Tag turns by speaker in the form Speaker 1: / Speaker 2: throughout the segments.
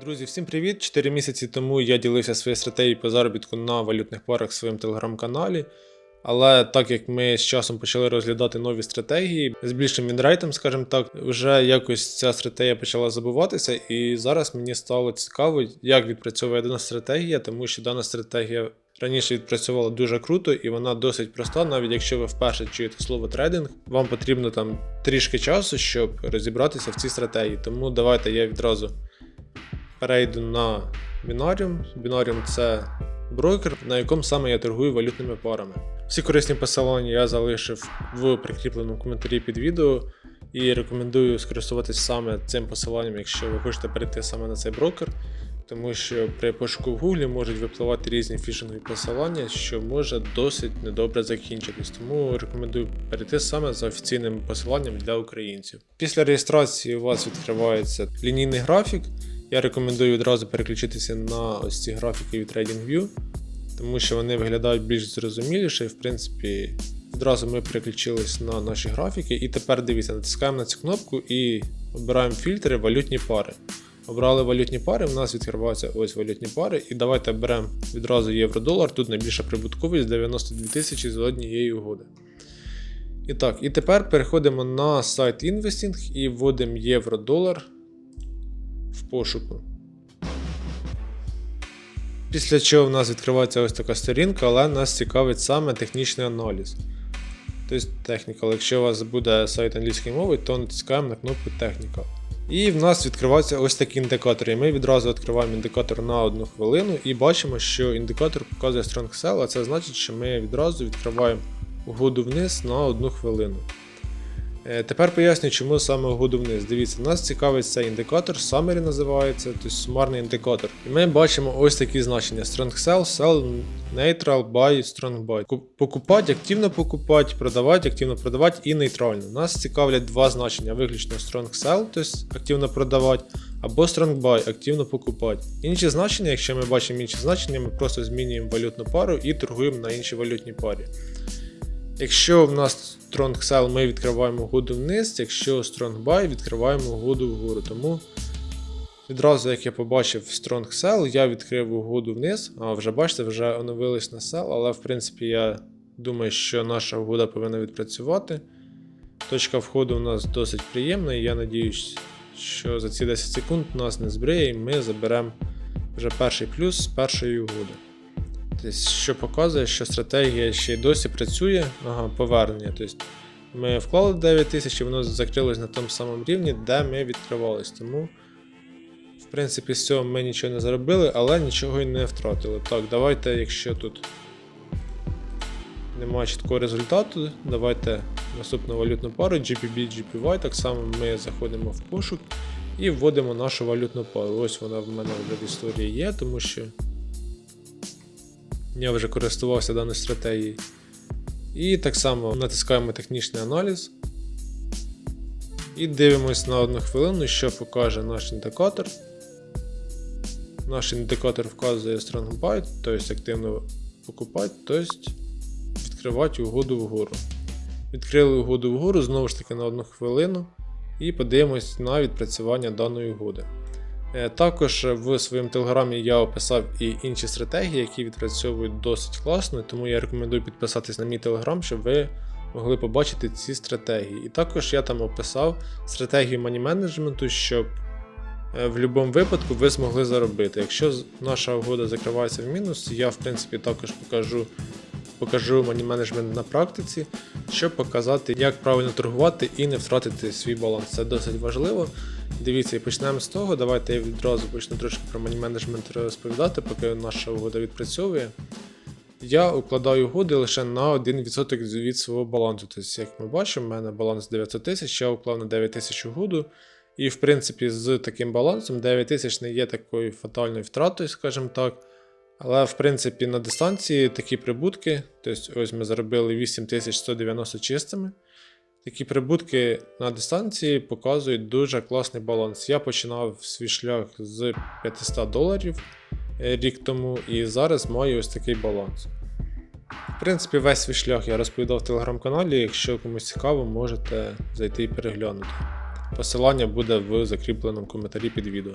Speaker 1: Друзі, всім привіт! Чотири місяці тому я ділився своєю стратегією по заробітку на валютних парах в своєму телеграм-каналі. Але так як ми з часом почали розглядати нові стратегії з більшим відрейтом, скажімо так, вже якось ця стратегія почала забуватися, і зараз мені стало цікаво, як відпрацьовує дана стратегія, тому що дана стратегія раніше відпрацьовувала дуже круто і вона досить проста, навіть якщо ви вперше чуєте слово трейдинг, вам потрібно там трішки часу, щоб розібратися в цій стратегії. Тому давайте я відразу перейду на Binarium. Binarium це брокер, на якому саме я торгую валютними парами. Всі корисні посилання я залишив в прикріпленому коментарі під відео і рекомендую скористуватись саме цим посиланням, якщо ви хочете перейти саме на цей брокер, тому що при пошуку в Гуглі можуть випливати різні фішингові посилання, що може досить недобре закінчитись. Тому рекомендую перейти саме за офіційним посиланням для українців. Після реєстрації у вас відкривається лінійний графік. Я рекомендую відразу переключитися на ось ці графіки від TradingView, тому що вони виглядають більш зрозуміліше. І в принципі, відразу ми переключились на наші графіки. І тепер дивіться, натискаємо на цю кнопку і обираємо фільтри валютні пари. Обрали валютні пари, в нас відкриваються ось валютні пари. І давайте беремо відразу євро-долар. Тут найбільша прибутковість 92 тисячі з однієї угоди. І так, і тепер переходимо на сайт Investing і вводимо євро-долар в пошуку. Після чого в нас відкривається ось така сторінка, але нас цікавить саме технічний аналіз. Тобто Technical. Якщо у вас буде сайт англійської мови, то натискаємо на кнопку Technical. І в нас відкриваються ось такі індикатори. Ми відразу відкриваємо індикатор на одну хвилину і бачимо, що індикатор показує Strong Sell, а це значить, що ми відразу відкриваємо угоду вниз на одну хвилину. Е, Тепер поясню, чому саме угоду вниз. Дивіться, нас цікавить цей індикатор, Summary називається, тобто сумарний індикатор. І ми бачимо ось такі значення: Strong Sell, Sell, Neutral, Buy, Strong Buy. Покупати, активно покупати, продавати, активно продавати і нейтрально. Нас цікавлять два значення: виключно Strong Sell, тобто активно продавати, або Strong Buy, активно покупати. Інші значення, якщо ми бачимо інші значення, ми просто змінюємо валютну пару і торгуємо на іншій валютній парі. Якщо в нас Strong Sell, ми відкриваємо угоду вниз, якщо Strong Buy, відкриваємо угоду вгору. Тому відразу, як я побачив Strong Sell, я відкрив угоду вниз. А вже бачите, вже оновились на Sell, але в принципі я думаю, що наша угода повинна відпрацювати. Точка входу у нас досить приємна, і я надіюсь, що за ці 10 секунд нас не збриє, і ми заберемо вже перший плюс з першої угоди. Що показує, що стратегія ще й досі працює. Ага, повернення. Тобто, ми вклали 9 тисяч і воно закрилось на тому самому рівні, де ми відкривались. Тому, в принципі, з цього ми нічого не заробили, але нічого й не втратили. Так, давайте, якщо тут немає чіткого результату, давайте наступну валютну пару GPB, GPY. Так само ми заходимо в пошук і вводимо нашу валютну пару. Ось вона в мене вже в історії є, тому що. Я вже користувався даною стратегією. І так само натискаємо технічний аналіз. І дивимось на одну хвилину, що покаже наш індикатор. Наш індикатор вказує Strong Buy, тобто активно покупати, тобто відкривати угоду вгору. Відкрили угоду вгору знову ж таки на одну хвилину і подивимось на відпрацювання даної угоди. Е, Також в своєму телеграмі я описав і інші стратегії, які відпрацьовують досить класно, тому я рекомендую підписатись на мій телеграм, щоб ви могли побачити ці стратегії. І також я там описав стратегію мані менеджменту, щоб е, в будь-якому випадку ви змогли заробити. Якщо наша угода закривається в мінус, я в принципі також покажу. Покажу мані менеджмент на практиці, щоб показати, як правильно торгувати і не втратити свій баланс. Це досить важливо. Дивіться, і почнемо з того. Давайте я відразу почну трошки про мані менеджмент розповідати, поки наша угода відпрацьовує. Я укладаю угоди лише на 1% від свого балансу. Тобто, як ми бачимо, в мене баланс 900 тисяч, я уклав на 9 тисяч угоду. І в принципі, з таким балансом 9 тисяч не є такою фатальною втратою, скажімо так. Але в принципі на дистанції такі прибутки, тобто ось ми заробили 8190 чистими. Такі прибутки на дистанції показують дуже класний баланс. Я починав свій шлях з 500 доларів е, рік тому, і зараз маю ось такий баланс. В принципі, весь свій шлях я розповідав в телеграм-каналі. Якщо комусь цікаво, можете зайти і переглянути. Посилання буде в закріпленому коментарі під відео.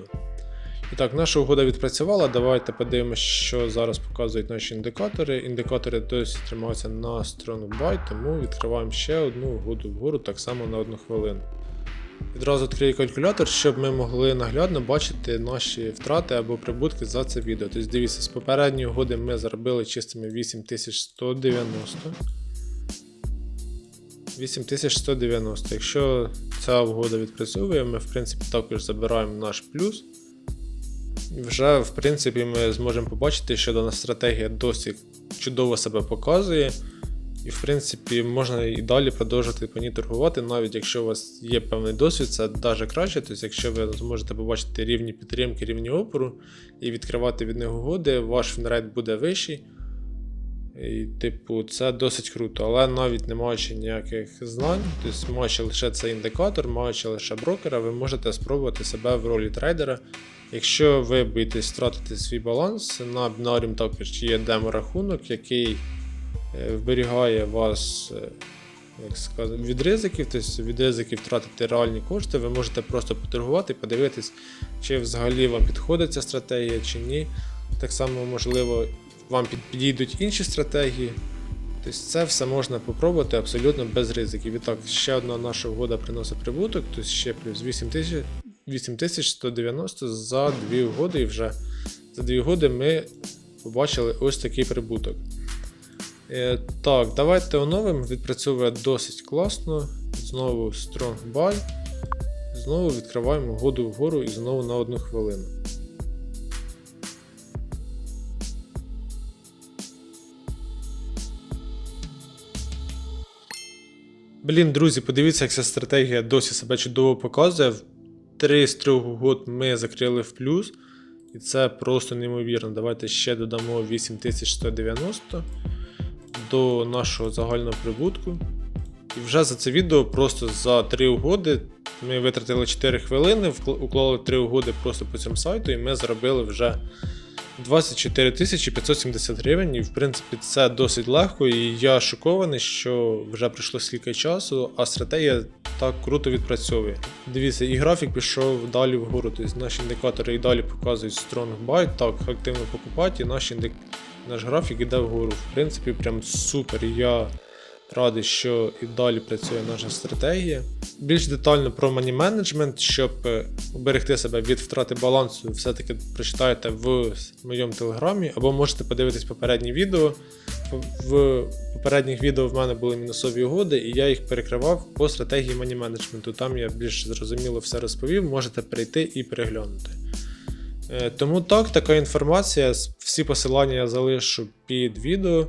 Speaker 1: І так, наша угода відпрацювала. Давайте подивимося, що зараз показують наші індикатори. Індикатори досі тримаються на Strong Buy, тому відкриваємо ще одну угоду вгору, так само на одну хвилину. Відразу відкрию калькулятор, щоб ми могли наглядно бачити наші втрати або прибутки за це відео. Тобто дивіться, з попередньої угоди ми заробили чистими 8190. 8190. Якщо ця угода відпрацьовує, ми в принципі також забираємо наш плюс. Вже, в принципі, ми зможемо побачити, що дана стратегія досі чудово себе показує. І, в принципі, можна і далі продовжувати по ній торгувати, навіть якщо у вас є певний досвід, це навіть краще. Тобто, якщо ви зможете побачити рівні підтримки, рівні опору і відкривати від них угоди, ваш фінрейт буде вищий. І, типу, це досить круто, але навіть не маючи ніяких знань, тобто маючи лише цей індикатор, маючи лише брокера, ви можете спробувати себе в ролі трейдера. Якщо ви боїтесь втратити свій баланс, на Binarium також є демо-рахунок, який е, вберігає вас е, як сказати, від ризиків, тобто від ризиків втратити реальні кошти, ви можете просто поторгувати і подивитись, чи взагалі вам підходить ця стратегія чи ні. Так само, можливо, вам підійдуть інші стратегії. Тобто це все можна попробувати абсолютно без ризиків. І так, ще одна наша угода приносить прибуток, тобто ще плюс 8000 8190 за дві угоди, і вже за дві угоди ми побачили ось такий прибуток. Е, так, давайте оновимо. Відпрацьовує досить класно. Знову Strong Buy. Знову відкриваємо угоду вгору і знову на одну хвилину. Блін, друзі, подивіться, як ця стратегія досі себе чудово показує. В 3 з 3 угод ми закрили в плюс. І це просто неймовірно. Давайте ще додамо 8190 до нашого загального прибутку. І вже за це відео просто за 3 угоди ми витратили 4 хвилини, уклали 3 угоди просто по цьому сайту, і ми заробили вже 24 570 гривень. І в принципі це досить легко. І я шокований, що вже пройшло стільки часу, а стратегія так круто відпрацьовує. Дивіться, і графік пішов далі вгору. Тобто наші індикатори і далі показують strong buy, так активно покупати, і наш, індик... наш графік іде вгору. В принципі, прям супер. Я радий, що і далі працює наша стратегія. Більш детально про мані менеджмент, щоб е, уберегти себе від втрати балансу, все-таки прочитайте в моєму телеграмі, або можете подивитись попередні відео. В попередніх відео в мене були мінусові угоди, і я їх перекривав по стратегії мані менеджменту. Там я більш зрозуміло все розповів, можете прийти і переглянути. Е, Тому так, така інформація. Всі посилання я залишу під відео.